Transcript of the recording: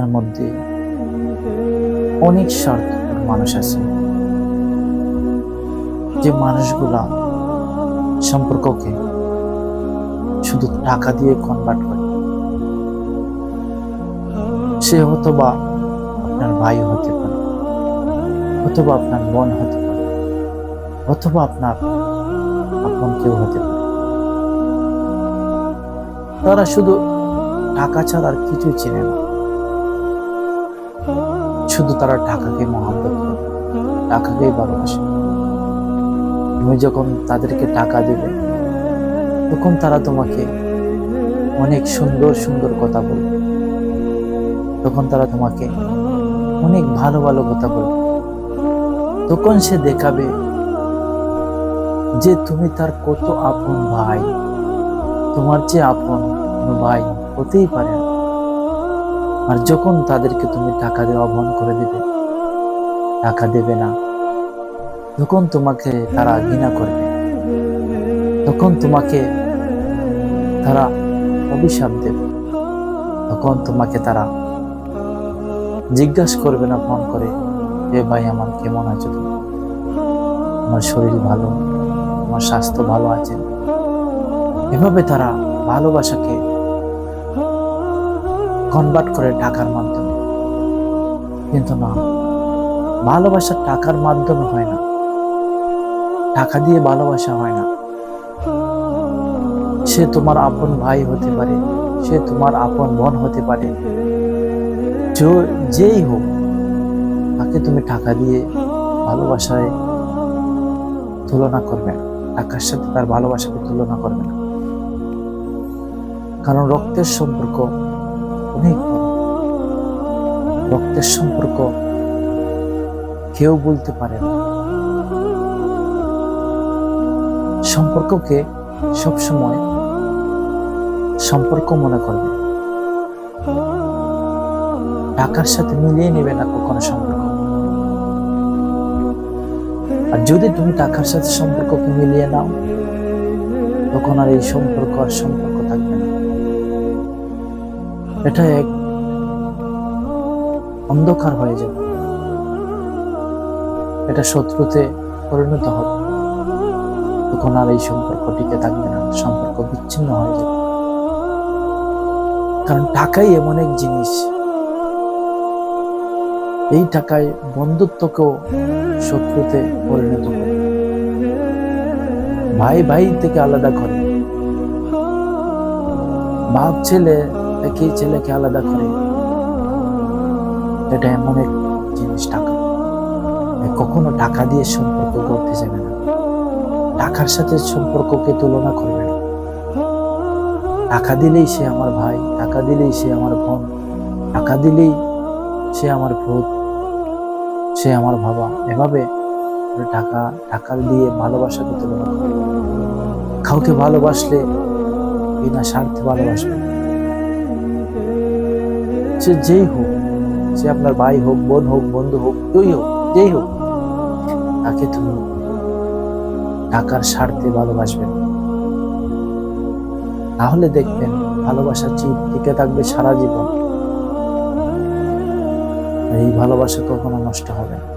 এর মধ্যে অনেক স্বার্থ মানুষ আছে। যে মানুষগুলা সম্পর্ককে শুধু টাকা দিয়ে কনভার্ট করে। সে হতো বা আপনার ভাই হতে পারে অথবা আপনার বোন হতে পারে অথবা আপনার আপন কেউ হতে পারে। তারা শুধু টাকা ছাড়া আর কিছুই চেনে না। শুধু তারা টাকাকে মহাব্বত করে টাকাকেই ভালোবাসে। তুমি যখন তাদেরকে টাকা দেবে, তখন তারা তোমাকে অনেক সুন্দর সুন্দর কথা বলবে। তখন তারা তোমাকে অনেক ভালো ভালো কথা বলবে। তখন সে দেখাবে যে তুমি তার কত আপন ভাই। তোমার যে আপন কোনো ভাই হতেই পারে না। আর যখন তাদেরকে তুমি টাকা দেওয়া বন্ধ করে দেবে, টাকা দেবে না তখন তোমাকে তারা ঘৃণা করবে, তখন তোমাকে তারা অভিশাপ দেবে, তখন তোমাকে তারা জিজ্ঞাসা করবে না, ফোন করে যে ভাই, আমার কেমন আছো তুমি? আমার শরীর ভালো, আমার স্বাস্থ্য ভালো আছে। এভাবে তারা ভালোবাসাকে কনভার্ট করে টাকার মাধ্যমে। কিন্তু না ভালোবাসা টাকার মাধ্যমে হয় না। টাকা দিয়ে ভালোবাসা হয় না। সে তোমার আপন ভাই হতে পারে, সে তোমার আপন বোন হতে পারে। যেই হোক, তাকে তুমি টাকা দিয়ে ভালোবাসায় তুলনা করবে না। টাকার সাথে তার ভালোবাসাকে তুলনা করবে না। কারণ রক্তের সম্পর্ক অনেক রক্তের সম্পর্ক কেউ বলতে পারে না। সম্পর্ককে সবসময় সম্পর্ক মনে করবে। টাকার সাথে মিলিয়ে নেবে না কখনো সম্পর্ক। আর যদি তুমি টাকার সাথে সম্পর্ককে মিলিয়ে নাও, তখন আর এই সম্পর্ক আর সম্পর্ক থাকবে না। এটা এক অন্ধকার হয়ে যাবে। এটা শত্রুতে পরিণত হবে। তখন আর এই সম্পর্ক টিকে থাকবে না। সম্পর্ক বিচ্ছিন্ন হয়ে যাবে। কারণ টাকাই এমন এক জিনিস। এই টাকায় বন্ধুত্বকেও শত্রুতে পরিণত করে। ভাই ভাই থেকে আলাদা করে। বাপ ছেলে একই ছেলেকে আলাদা করে? এটা এমন এক জিনিস টাকা। কখনো টাকা দিয়ে সম্পর্ক করতে যাবে না। টাকার সাথে সম্পর্ককে তুলনা করবে না। টাকা দিলেই সে আমার ভাই, টাকা দিলেই সে আমার বোন, টাকা দিলেই সে আমার ভূত, সে আমার বাবা। এভাবে টাকা টাকা দিয়ে ভালোবাসাকে তুলনা করে কাউকে ভালোবাসলে বিনা স্বার্থে ভালোবাসবে সে যেই হোক, সে আপনার ভাই হোক, বোন হোক, বন্ধু হোক কেউই হোক, যেই হোক, তাকে তুমি টাকার স্বার্থে ভালোবাসবেন। তাহলে দেখবেন ভালোবাসা চিপ টিকে থাকবে সারা জীবন। এই ভালোবাসা কখনো নষ্ট হবে না।